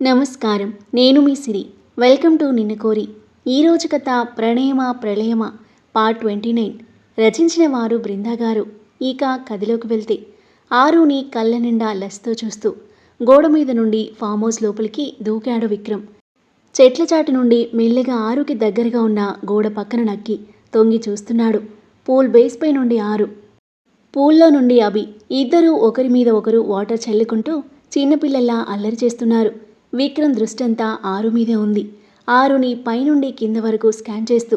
నమస్కారం. నేను మీ సిరి. Welcome to నిన్ను కోరి. ఈరోజు కథ ప్రణయమ ప్రళయమ పార్ట్ ట్వంటీ నైన్. రచించిన వారు బృందా గారు. ఇక కథలోకి వెళ్తే ఆరుని కళ్ళ నిండా లస్తో చూస్తూ గోడ మీద నుండి ఫామ్ హౌస్ లోపలికి దూకాడు విక్రమ్. చెట్ల చాటు నుండి మెల్లగా ఆరుకి దగ్గరగా ఉన్న గోడ పక్కన నక్కి తొంగి చూస్తున్నాడు పూల్ బేస్ పై నుండి ఆరు. పూల్లో నుండి అభి. ఇద్దరూ ఒకరి మీద ఒకరు వాటర్ చల్లుకుంటూ చిన్నపిల్లల్లా అల్లరి చేస్తున్నారు. విక్రమ్ దృష్టంతా ఆరు మీదే ఉంది. ఆరుని పైనుండి కింద వరకు స్కాన్ చేస్తూ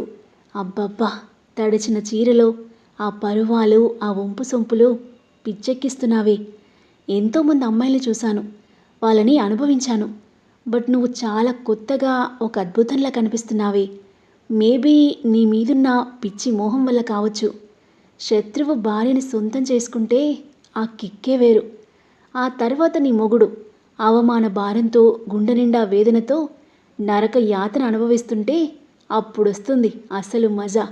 అబ్బబ్బా! తడిచిన చీరలో ఆ పరువాలు ఆ వంపు సొంపులు పిచ్చెక్కిస్తున్నావే. ఎంతోమంది అమ్మాయిలు చూశాను. వాళ్ళని అనుభవించాను. బట్ నువ్వు చాలా కొత్తగా ఒక అద్భుతంలా కనిపిస్తున్నావే. మేబీ నీ మీదున్న పిచ్చి మోహం వల్ల కావచ్చు. శత్రువు భార్యని సొంతం చేసుకుంటే ఆ కిక్కే వేరు. ఆ తర్వాత నీ మొగుడు అవమాన భారంతో గుండె నిండా వేదనతో నరక యాతన అనుభవిస్తుంటే అప్పుడొస్తుంది అసలు మజా.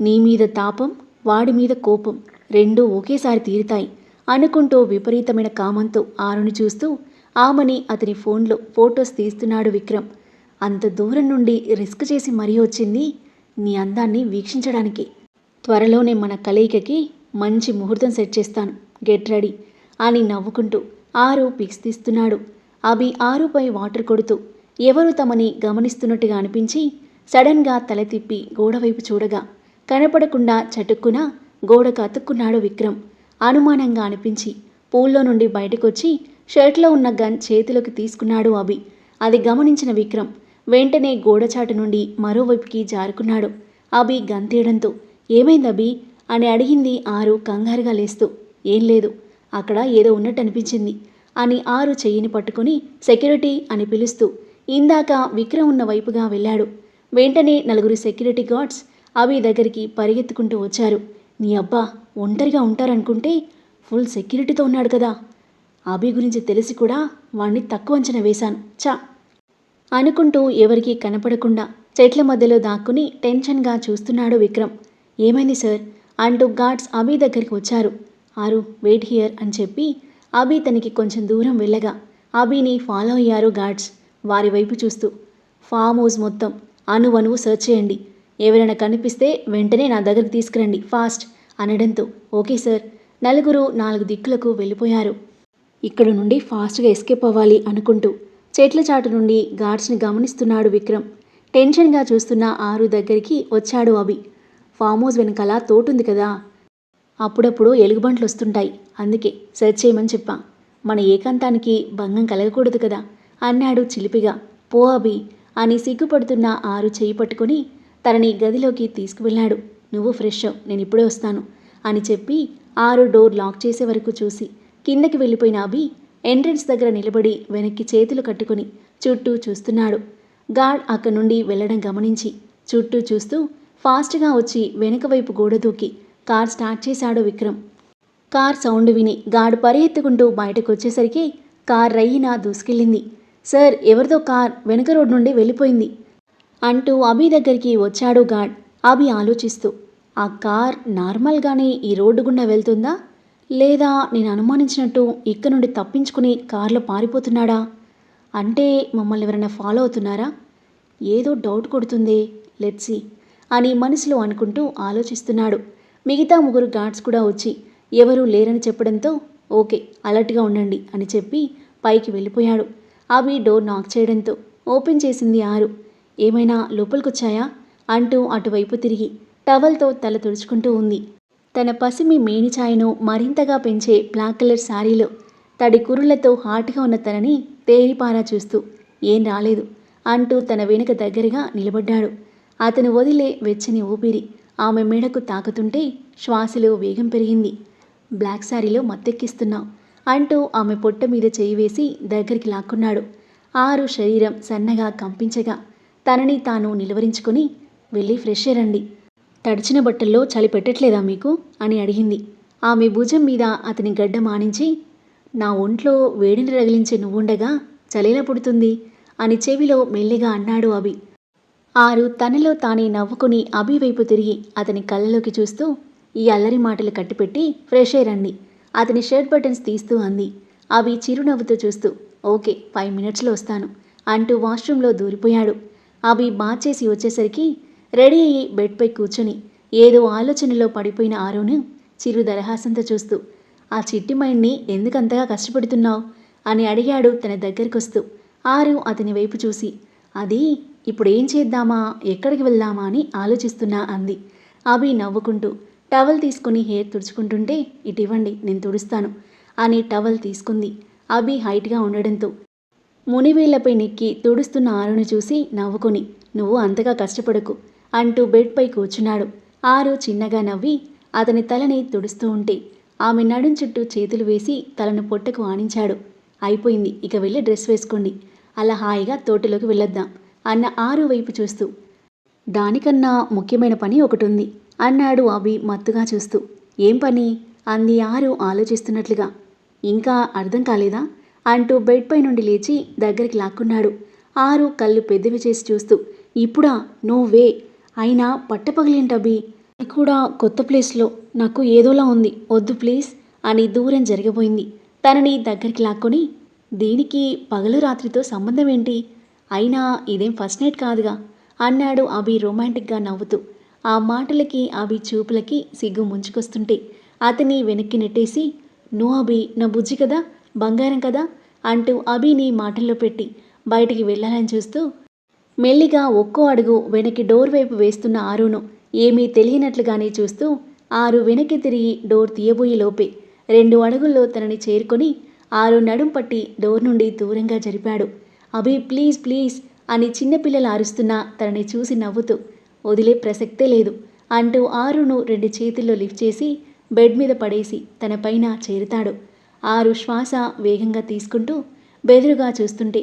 నీ మీద తాపం వాడి మీద కోపం రెండూ ఒకేసారి తీరుతాయి అనుకుంటూ విపరీతమైన కామంతో ఆరుని చూస్తూ ఆమెని అతని ఫోన్లో ఫొటోస్ తీస్తున్నాడు విక్రమ్. అంత దూరం నుండి రిస్క్ చేసి మరీ వచ్చింది నీ అందాన్ని వీక్షించడానికి. త్వరలోనే మన కలయికకి మంచి ముహూర్తం సెట్ చేస్తాను. గెట్ రెడీ అని నవ్వుకుంటూ ఆరు పిక్స్ తీస్తున్నాడు అవి ఆరుపై వాటర్ కొడుతూ ఎవరు తమని గమనిస్తున్నట్టుగా అనిపించి సడన్గా తల తిప్పి గోడవైపు చూడగా కనపడకుండా చటుక్కున గోడకు అతుక్కున్నాడు విక్రమ్. అనుమానంగా అనిపించి పూల్లో నుండి బయటకొచ్చి షర్ట్లో ఉన్న గన్ చేతిలోకి తీసుకున్నాడు అభి. అది గమనించిన విక్రమ్ వెంటనే గోడచాటు నుండి మరోవైపుకి జారుకున్నాడు. అభి గన్ తీయడంతో ఏమైంది అభి? అని అడిగింది ఆరు కంగారుగా లేస్తూ. ఏం లేదు. అక్కడ ఏదో ఉన్నట్టు అనిపించింది అని ఆరు చెయ్యిని పట్టుకుని సెక్యూరిటీ అని పిలుస్తూ ఇందాక విక్రమ్ ఉన్న వైపుగా వెళ్ళాడు. వెంటనే నలుగురు సెక్యూరిటీ గార్డ్స్ అవి దగ్గరికి పరిగెత్తుకుంటూ వచ్చారు. నీ అబ్బా ఒంటరిగా ఉంటారనుకుంటే ఫుల్ సెక్యూరిటీతో ఉన్నాడు కదా. అభి గురించి తెలిసి కూడా వాణ్ణి తక్కువ అంచనా వేశాను. చా అనుకుంటూ ఎవరికీ కనపడకుండా చెట్ల మధ్యలో దాక్కుని టెన్షన్గా చూస్తున్నాడు విక్రమ్. ఏమైంది సార్? అంటూ గార్డ్స్ అభి దగ్గరికి వచ్చారు. ఆరు వెయిట్ హియర్ అని చెప్పి అభి తనకి కొంచెం దూరం వెళ్ళగా అభిని ఫాలో అయ్యారు గార్డ్స్ వారి వైపు చూస్తూ. ఫామ్ హౌస్ మొత్తం అణువణువు సెర్చ్ చేయండి. ఎవరైనా కనిపిస్తే వెంటనే నా దగ్గరికి తీసుకురండి ఫాస్ట్ అనడంతో. ఓకే సార్ నలుగురు నాలుగు దిక్కులకు వెళ్ళిపోయారు. ఇక్కడ నుండి ఫాస్ట్గా ఎస్కేప్ అవ్వాలి అనుకుంటూ చెట్ల చాటు నుండి గార్డ్స్ని గమనిస్తున్నాడు విక్రమ్. టెన్షన్గా చూస్తున్న ఆరు దగ్గరికి వచ్చాడు అభి. ఫామ్ హౌస్ వెనకాల తోటుంది కదా అప్పుడప్పుడు ఎలుగుబంట్లు వస్తుంటాయి అందుకే సెర్చ్ చేయమని చెప్పా. మన ఏకాంతానికి భంగం కలగకూడదు కదా. అన్నాడు చిలిపిగా. పో అభి అని సిగ్గుపడుతున్న ఆరు చేయి పట్టుకొని తనని గదిలోకి తీసుకువెళ్ళాడు. నువ్వు ఫ్రెష్ నేను ఇప్పుడే వస్తాను అని చెప్పి ఆరు డోర్ లాక్ చేసే వరకు చూసి కిందకి వెళ్ళిపోయిన అభి ఎంట్రన్స్ దగ్గర నిలబడి వెనక్కి చేతులు కట్టుకుని చుట్టూ చూస్తున్నాడు. గాడ్ అక్కడి నుండి వెళ్ళడం గమనించి చుట్టూ చూస్తూ ఫాస్ట్గా వచ్చి వెనుక వైపు గోడ దూకి కార్ స్టార్ట్ చేశాడు విక్రమ్. కార్ సౌండ్ విని గాడు పరిగెత్తుకుంటూ బయటకు వచ్చేసరికి కార్ రయ్యిన దూసుకెళ్ళింది. సార్ ఎవరిదో కార్ వెనుక రోడ్ నుండి వెళ్ళిపోయింది అంటూ అభి దగ్గరికి వచ్చాడు గాడ్. అభి ఆలోచిస్తూ ఆ కార్ నార్మల్గానే ఈ రోడ్డు గుండా వెళ్తుందా? లేదా నేను అనుమానించినట్టు ఇక్కడ నుండి తప్పించుకుని కార్లో పారిపోతున్నాడా? అంటే మమ్మల్ని ఎవరైనా ఫాలో అవుతున్నారా? ఏదో డౌట్ కొడుతుందే లెట్సీ అని మనసులో అనుకుంటూ ఆలోచిస్తున్నాడు. మిగతా ముగ్గురు గార్డ్స్ కూడా వచ్చి ఎవరూ లేరని చెప్పడంతో ఓకే అలర్ట్గా ఉండండి అని చెప్పి పైకి వెళ్ళిపోయాడు. అవి డోర్ నాక్ చేయడంతో ఓపెన్ చేసింది ఆరు. ఏమైనా లోపలికొచ్చాయా? అంటూ అటువైపు తిరిగి టవల్తో తల తుడుచుకుంటూ ఉంది. తన పసిమి మేనిఛాయను మరింతగా పెంచే బ్లాక్ కలర్ శారీలో తడి కురులతో హాట్గా ఉన్న తనని తేరిపారా చూస్తూ ఏం రాలేదు అంటూ తన వెనుక దగ్గరగా నిలబడ్డాడు. అతను వదిలే వెచ్చని ఊపిరి ఆమె మెడకు తాకుతుంటే శ్వాసలో వేగం పెరిగింది. బ్లాక్ శారీలో మత్తెక్కిస్తున్నావు అంటూ ఆమె పొట్ట మీద చేయి వేసి దగ్గరికి లాక్కున్నాడు. ఆరు శరీరం సన్నగా కంపించగా తనని తాను నిలువరించుకొని వెళ్ళి ఫ్రెష్ రండి. తడిచిన బట్టల్లో చలి పెట్టట్లేదా మీకు? అని అడిగింది. ఆమె భుజం మీద అతని గడ్డ మానించి నా ఒంట్లో వేడిని రగిలించే నువ్వుండగా చలిలా పుడుతుంది అని చెవిలో మెల్లిగా అన్నాడు అభి. ఆరు తనలో తానే నవ్వుకుని అభి వైపు తిరిగి అతని కళ్ళలోకి చూస్తూ ఈ అల్లరి మాటలు కట్టిపెట్టి ఫ్రెష్ అయ్యి రండి. అతని షర్ట్ బటన్స్ తీస్తూ అంది. అవి చిరునవ్వుతో చూస్తూ ఓకే ఫైవ్ మినిట్స్లో వస్తాను అంటూ వాష్రూంలో దూరిపోయాడు. అభి బాచేసి వచ్చేసరికి రెడీ అయ్యి బెడ్పై కూర్చొని ఏదో ఆలోచనలో పడిపోయిన ఆరోను చిరు దరహాసంతో చూస్తూ ఆ చిట్టి మైండ్ని ఎందుకంతగా కష్టపడుతున్నావు? అని అడిగాడు తన దగ్గరికొస్తూ. ఆరు అతని వైపు చూసి అది ఇప్పుడు ఏం చేద్దామా? ఎక్కడికి వెళ్దామా అని ఆలోచిస్తున్నా అంది. అభి నవ్వుకుంటూ టవల్ తీసుకుని హెయిర్ తుడుచుకుంటుంటే ఇటివ్వండి నేను తుడుస్తాను అని టవల్ తీసుకుంది. అభి హైట్గా ఉండడంతో. మునివేళ్ళపై నెక్కి తుడుస్తున్న ఆరును చూసి నవ్వుకొని నువ్వు అంతగా కష్టపడకు అంటూ బెడ్పై కూర్చున్నాడు. ఆరు చిన్నగా నవ్వి అతని తలని తుడుస్తూ ఉంటే ఆమె నడుం చుట్టూ చేతులు వేసి తలను పొట్టకు ఆనించాడు. అయిపోయింది ఇక వెళ్ళి డ్రెస్ వేసుకోండి. అలా హాయిగా తోటలోకి వెళ్ళొద్దాం. అన్న ఆరు వైపు చూస్తూ. దానికన్నా ముఖ్యమైన పని ఒకటి ఉంది అన్నాడు అభి మత్తుగా చూస్తూ. ఏం పని? అంది ఆరు ఆలోచిస్తున్నట్లుగా. ఇంకా అర్థం కాలేదా? అంటూ బెడ్పై నుండి లేచి దగ్గరికి లాక్కున్నాడు. ఆరు కళ్ళు పెద్దవి చేసి చూస్తూ. ఇప్పుడా? No way. అయినా పట్టపగలేంటబి అది కూడా కొత్త ప్లేస్లో. నాకు ఏదోలా ఉంది. వద్దు ప్లీజ్ అని దూరం జరిగిపోయింది. తనని దగ్గరికి లాక్కొని దీనికి పగలు రాత్రితో సంబంధం ఏంటి? అయినా ఇదేం ఫస్ట్ నైట్ కాదుగా అన్నాడు అభి రొమాంటిక్గా నవ్వుతూ. ఆ మాటలకి అభి చూపులకి సిగ్గు ముంచుకొస్తుంటే అతని వెనక్కి నెట్టేసి నో అభి నా బుజ్జి కదా బంగారం కదా అంటూ అభిని మాటల్లో పెట్టి బయటికి వెళ్ళాలని చూస్తూ మెల్లిగా ఒక్కో అడుగు వెనక్కి డోర్ వైపు వేస్తున్న ఆరును ఏమీ తెలియనట్లుగానే చూస్తూ ఆరు వెనక్కి తిరిగి డోర్ తీయబోయే లోపే రెండు అడుగుల్లో తనని చేరుకొని ఆరు నడుం పట్టి డోర్ నుండి దూరంగా జరిపాడు. అభి ప్లీజ్ ప్లీజ్ అని చిన్నపిల్లలు అరుస్తున్నా తనని చూసి నవ్వుతూ వదిలే ప్రసక్తే లేదు అంటూ ఆరును రెండు చేతుల్లో లిఫ్ట్ చేసి బెడ్ మీద పడేసి తన పైన చేరుతాడు. ఆరు శ్వాస వేగంగా తీసుకుంటూ బెదురుగా చూస్తుంటే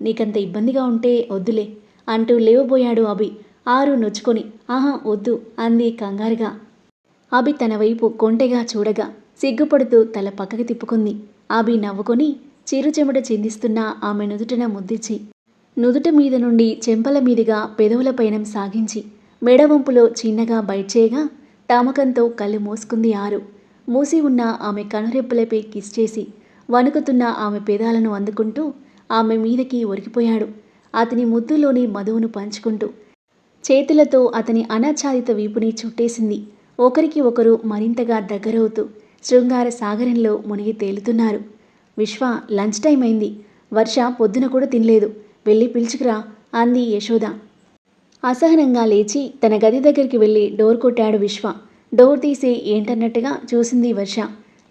నీకంత ఇబ్బందిగా ఉంటే వద్దులే అంటూ లేవబోయాడు అభి ఆరు నొచ్చుకొని ఆహా వద్దు అంది కంగారుగా. అభి తన వైపు కొంటెగా చూడగా సిగ్గుపడుతూ తల పక్కకి తిప్పుకుంది. అభి నవ్వుకొని చిరుచెమట చిందిస్తున్న ఆమె నుదుటన ముద్దిచ్చి నుదుట మీద నుండి చెంపల మీదుగా పెదవుల పయనం సాగించి మెడవంపులో చిన్నగా బైట్ చేయగా తామకంతో కళ్ళు మూసుకుంది ఆరు. మూసి ఉన్న ఆమె కనురెప్పలపై కిస్ చేసి వణుకుతున్న ఆమె పెదాలను అందుకుంటూ ఆమె మీదకి ఒరిగిపోయాడు. అతని ముద్దులోని మధువును పంచుకుంటూ చేతులతో అతని అనాచ్ఛాదిత వీపుని చుట్టేసింది. ఒకరికి ఒకరు మరింతగా దగ్గరవుతూ శృంగార సాగరంలో మునిగి తేలుతున్నారు. విశ్వ లంచ్ టైం అయింది. వర్ష పొద్దున కూడా తినలేదు. వెళ్ళి పిలుచుకురా అంది యశోద. అసహనంగా లేచి తన గది దగ్గరికి వెళ్ళి డోర్ కొట్టాడు విశ్వ. డోర్ తీసి ఏంటన్నట్టుగా చూసింది వర్ష.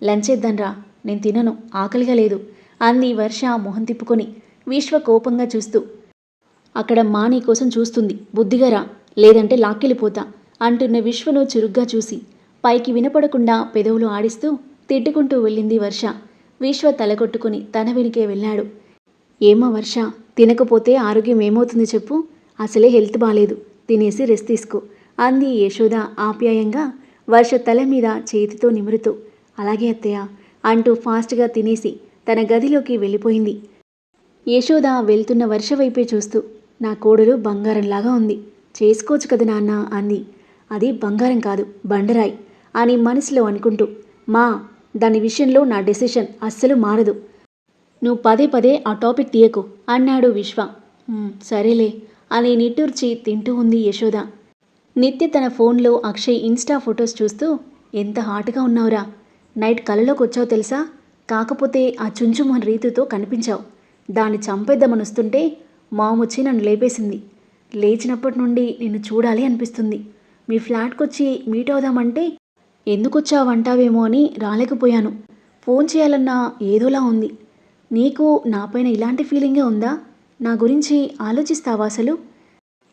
లంచ్ చేద్దాన్రా నేను తినను ఆకలిగా లేదు అంది వర్ష మొహం తిప్పుకొని. విశ్వ కోపంగా చూస్తూ అక్కడ మా నీ కోసం చూస్తుంది బుద్ధిగరా లేదంటే లాక్కెళ్ళిపోతా అంటున్న విశ్వను చురుగ్గా చూసి. పైకి వినపడకుండా పెదవులు ఆడిస్తూ తిట్టుకుంటూ వెళ్ళింది వర్ష. విశ్వ తలకొట్టుకుని తన వెనుకే వెళ్ళాడు. ఏమో వర్ష తినకపోతే ఆరోగ్యం ఏమవుతుంది చెప్పు. అసలే హెల్త్ బాలేదు. తినేసి రెస్ట్ తీసుకో. అంది యశోద ఆప్యాయంగా. వర్ష తల మీద చేతితో నిమురుతూ. అలాగే అత్తయ్య అంటూ ఫాస్ట్గా తినేసి తన గదిలోకి వెళ్ళిపోయింది. యశోద వెళ్తున్న వర్ష వైపే చూస్తూ నా కోడలు బంగారంలాగా ఉంది. చేసుకోవచ్చు కదా నాన్న అంది. అది బంగారం కాదు బండరాయి అని మనసులో అనుకుంటూ మా దాని విషయంలో నా డెసిషన్ అస్సలు మారదు. నువ్వు పదే పదే ఆ టాపిక్ తీయకు అన్నాడు విశ్వ. సరేలే అని నిట్టూర్చి తింటూ ఉంది యశోద. నిత్య తన ఫోన్లో అక్షయ్ ఇన్స్టా ఫొటోస్ చూస్తూ ఎంత హాట్గా ఉన్నావురా. నైట్ కలలోకి వచ్చావు తెలుసా? కాకపోతే ఆ చుంచుమోహన్ రీతితో కనిపించావు. దాన్ని చంపేద్దామని వస్తుంటే మామొచ్చి నన్ను లేపేసింది. లేచినప్పటి నుండి నిన్ను చూడాలి అనిపిస్తుంది. మీ ఫ్లాట్కి వచ్చి మీట్ అవుదామంటే ఎందుకొచ్చావంటావేమో అని రాలేకపోయాను. ఫోన్ చేయాలన్నా ఏదోలా ఉంది. నీకు నాపైన ఇలాంటి ఫీలింగే ఉందా? నా గురించి ఆలోచిస్తావా అసలు?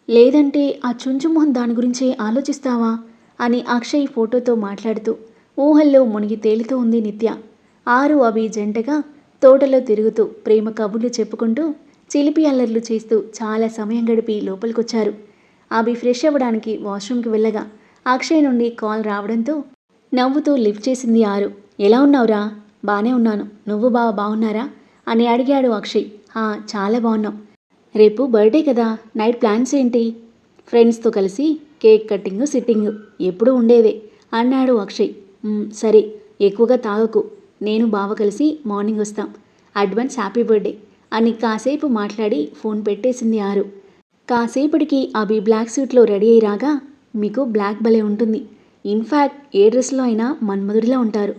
లేదంటే ఆ చుంచుమోహన్ దాని గురించి ఆలోచిస్తావా? అని అక్షయ్ ఫోటోతో మాట్లాడుతూ ఊహల్లో మునిగి తేలుతూ ఉంది నిత్య. ఆరు అవి జంటగా తోటలో తిరుగుతూ ప్రేమ కబుర్లు చెప్పుకుంటూ చిలిపి అల్లర్లు చేస్తూ చాలా సమయం గడిపి లోపలికొచ్చారు. అవి ఫ్రెష్ అవ్వడానికి వాష్రూమ్కి వెళ్ళగా అక్షయ్ నుండి కాల్ రావడంతో నవ్వుతూ లిఫ్ట్ చేసింది ఆరు. ఎలా ఉన్నావురా? బాగానే ఉన్నాను. నువ్వు బావ బాగున్నారా? అని అడిగాడు అక్షయ్. "ఆ, చాలా బాగున్నాం. రేపు బర్త్డే కదా. నైట్ ప్లాన్స్ ఏంటి? ఫ్రెండ్స్తో కలిసి కేక్ కట్టింగ్ సిట్టింగ్. ఎప్పుడూ ఉండేదే అన్నాడు అక్షయ్. సరే. ఎక్కువగా తాగకు. నేను బావ కలిసి మార్నింగ్ వస్తాం. అడ్వాన్స్ హ్యాపీ బర్త్డే అని కాసేపు మాట్లాడి ఫోన్ పెట్టేసింది ఆరు. కాసేపటికి అభి బ్లాక్ సూట్లో రెడీ అయి రాగా మీకు బ్లాక్ భలే ఉంటుంది. ఇన్ఫ్యాక్ట్ ఏ డ్రెస్లో అయినా మన్మధుడిలా ఉంటారు.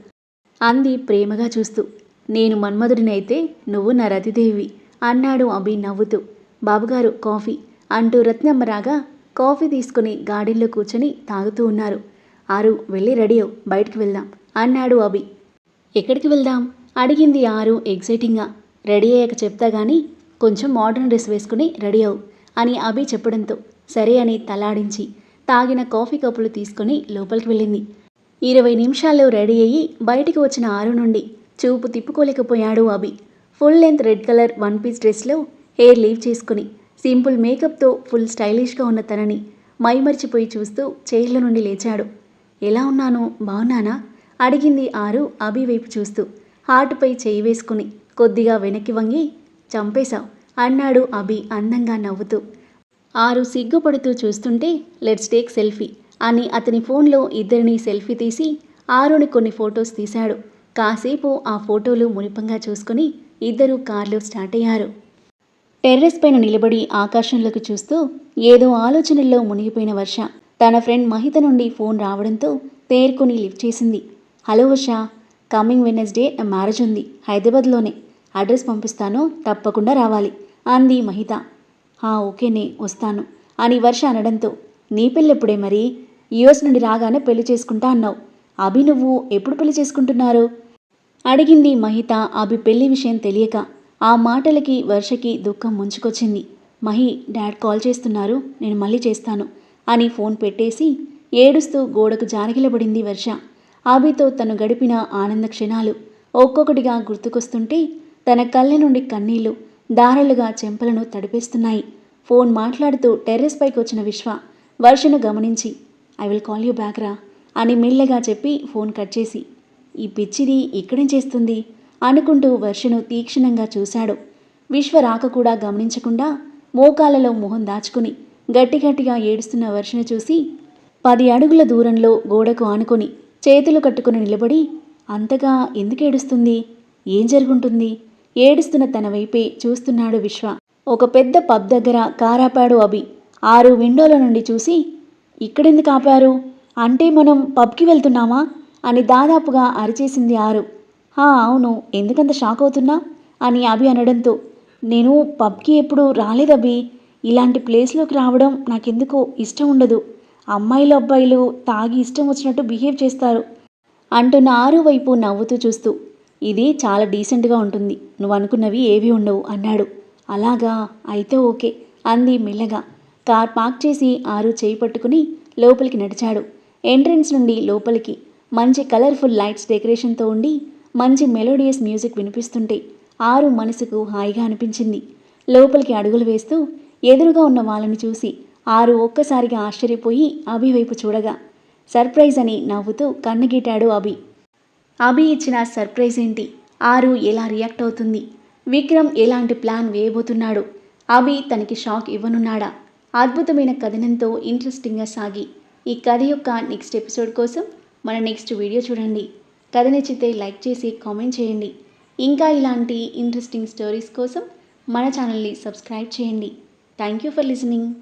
అంది ప్రేమగా చూస్తూ. నేను మన్మధుడినైతే నువ్వు నా రతిదేవి అన్నాడు అభి నవ్వుతూ. బాబుగారు కాఫీ అంటూ రత్నమ్మ రాగా కాఫీ తీసుకుని గాడిలో కూర్చొని తాగుతూ ఉన్నారు. ఆరు వెళ్ళి రెడీ అవు బయటికి వెళ్దాం అన్నాడు అభి. ఎక్కడికి వెళ్దాం? అడిగింది ఆరు ఎగ్జైటింగ్గా రెడీ అయ్యాక చెప్తా గానీ కొంచెం మోడర్న్ డ్రెస్ వేసుకుని రెడీ అవు అని అభి చెప్పడంతో. సరే అని తలాడించి తాగిన కాఫీ కప్పులు తీసుకొని లోపలికి వెళ్ళింది. ఇరవై నిమిషాల్లో రెడీ అయ్యి బయటికి వచ్చిన ఆరు నుండి చూపు తిప్పుకోలేకపోయాడు Abhi. Full length red colour one piece డ్రెస్లో హెయిర్ లీవ్ చేసుకుని సింపుల్ మేకప్తో ఫుల్ స్టైలిష్గా ఉన్న తనని మైమర్చిపోయి చూస్తూ చైర్ల నుండి లేచాడు. ఎలా ఉన్నాను? బాగున్నానా? అడిగింది ఆరు అభి వైపు చూస్తూ. హార్ట్పై చేయి వేసుకుని కొద్దిగా వెనక్కి వంగి చంపేశావు అన్నాడు అభి అందంగా నవ్వుతూ. ఆరు సిగ్గుపడుతూ చూస్తుంటే లెట్స్ టేక్ సెల్ఫీ అని అతని ఫోన్లో ఇద్దరిని సెల్ఫీ తీసి ఆరుని కొన్ని ఫొటోస్ తీశాడు. కాసేపు ఆ ఫోటోలు మునిపంగా చూసుకుని ఇద్దరు కార్లో స్టార్ట్ అయ్యారు. టెర్రస్ పైన నిలబడి ఆకాశంలోకి చూస్తూ ఏదో ఆలోచనల్లో మునిగిపోయిన వర్ష. తన ఫ్రెండ్ మహిత నుండి ఫోన్ రావడంతో తేరుకొని లిఫ్ట్ చేసింది. Hello Varsha coming Wednesday marriage ఉంది. హైదరాబాద్లోనే. అడ్రస్ పంపిస్తాను తప్పకుండా రావాలి అంది మహిత. ఓకేనే వస్తాను అని వర్ష అనడంతో నీ పెళ్ళెప్పుడే మరి? యుఎస్ నుండి రాగానే పెళ్ళి చేసుకుంటా అన్నావు. అభి నువ్వు ఎప్పుడు పెళ్ళి చేసుకుంటున్నారు? అడిగింది మహిత. అభి పెళ్ళి విషయం తెలియక ఆ మాటలకి వర్షకి దుఃఖం ముంచుకొచ్చింది. మహి డాడ్ కాల్ చేస్తున్నారు నేను మళ్ళీ చేస్తాను అని ఫోన్ పెట్టేసి ఏడుస్తూ గోడకు జారగిలబడింది వర్ష. అభితో తను గడిపిన ఆనంద క్షణాలు ఒక్కొక్కటిగా గుర్తుకొస్తుంటే తన కళ్ళ నుండి కన్నీళ్ళు దారలుగా చెంపలను తడిపేస్తున్నాయి. ఫోన్ మాట్లాడుతూ టెర్రస్ పైకి వచ్చిన విశ్వ వర్షను గమనించి I will call you back రా అని మెల్లగా చెప్పి ఫోన్ కట్ చేసి ఈ పిచ్చిది ఇక్కడేం చేస్తుంది? అనుకుంటూ వర్షను తీక్షణంగా చూశాడు. విశ్వ రాక కూడా గమనించకుండా మోకాలలో మొహం దాచుకుని గట్టి గట్టిగా ఏడుస్తున్న వర్షను చూసి పది అడుగుల దూరంలో గోడకు ఆనుకొని చేతులు కట్టుకుని నిలబడి అంతగా ఎందుకు ఏడుస్తుంది? ఏం జరుగుంటుంది? ఏడుస్తున్న తన వైపే చూస్తున్నాడు విశ్వ. ఒక పెద్ద పబ్ దగ్గర కారాపాడు అభి. ఆరు విండోల నుండి చూసి ఇక్కడెందుకు ఆపారు? అంటే మనం పబ్కి వెళ్తున్నామా? అని దాదాపుగా అరిచేసింది ఆరు. హా అవును. ఎందుకంత షాక్ అవుతున్నా? అని అభి అనడంతో నేను పబ్కి ఎప్పుడు రాలేదభి ఇలాంటి ప్లేస్లోకి రావడం నాకెందుకో ఇష్టం ఉండదు. అమ్మాయిలు అబ్బాయిలు తాగి ఇష్టం వచ్చినట్టు బిహేవ్ చేస్తారు. అంటున్న ఆరు వైపు నవ్వుతూ చూస్తూ ఇది చాలా డీసెంట్గా ఉంటుంది. నువ్వు అనుకున్నవి ఏవి ఉండవు అన్నాడు. అలాగా? అయితే ఓకే అంది మెల్లగా. కార్ పార్క్ చేసి ఆరు చేయి పట్టుకుని లోపలికి నడిచాడు. ఎంట్రన్స్ నుండి లోపలికి. మంచి కలర్ఫుల్ లైట్స్ డెకరేషన్తో ఉండి మంచి మెలోడియస్ మ్యూజిక్ వినిపిస్తుంటే ఆరు మనసుకు హాయిగా అనిపించింది. లోపలికి అడుగులు వేస్తూ ఎదురుగా ఉన్న వాళ్ళని చూసి ఆరు ఒక్కసారిగా ఆశ్చర్యపోయి అభి వైపు చూడగా సర్ప్రైజ్ అని నవ్వుతూ కన్నగీటాడు అభి. అభి ఇచ్చిన సర్ప్రైజ్ ఏంటి? ఆరు ఎలా రియాక్ట్ అవుతుంది? విక్రమ్ ఎలాంటి ప్లాన్ వేయబోతున్నాడు? అభి తనకి షాక్ ఇవ్వనున్నాడా? అద్భుతమైన కథనంతో ఇంట్రెస్టింగ్గా సాగి. ఈ కథ యొక్క నెక్స్ట్ ఎపిసోడ్ కోసం మన నెక్స్ట్ వీడియో చూడండి. కథ నచ్చితే లైక్ చేసి కామెంట్ చేయండి. ఇంకా ఇలాంటి ఇంట్రెస్టింగ్ స్టోరీస్ కోసం మన ఛానల్ని సబ్స్క్రైబ్ చేయండి. Thank you for listening.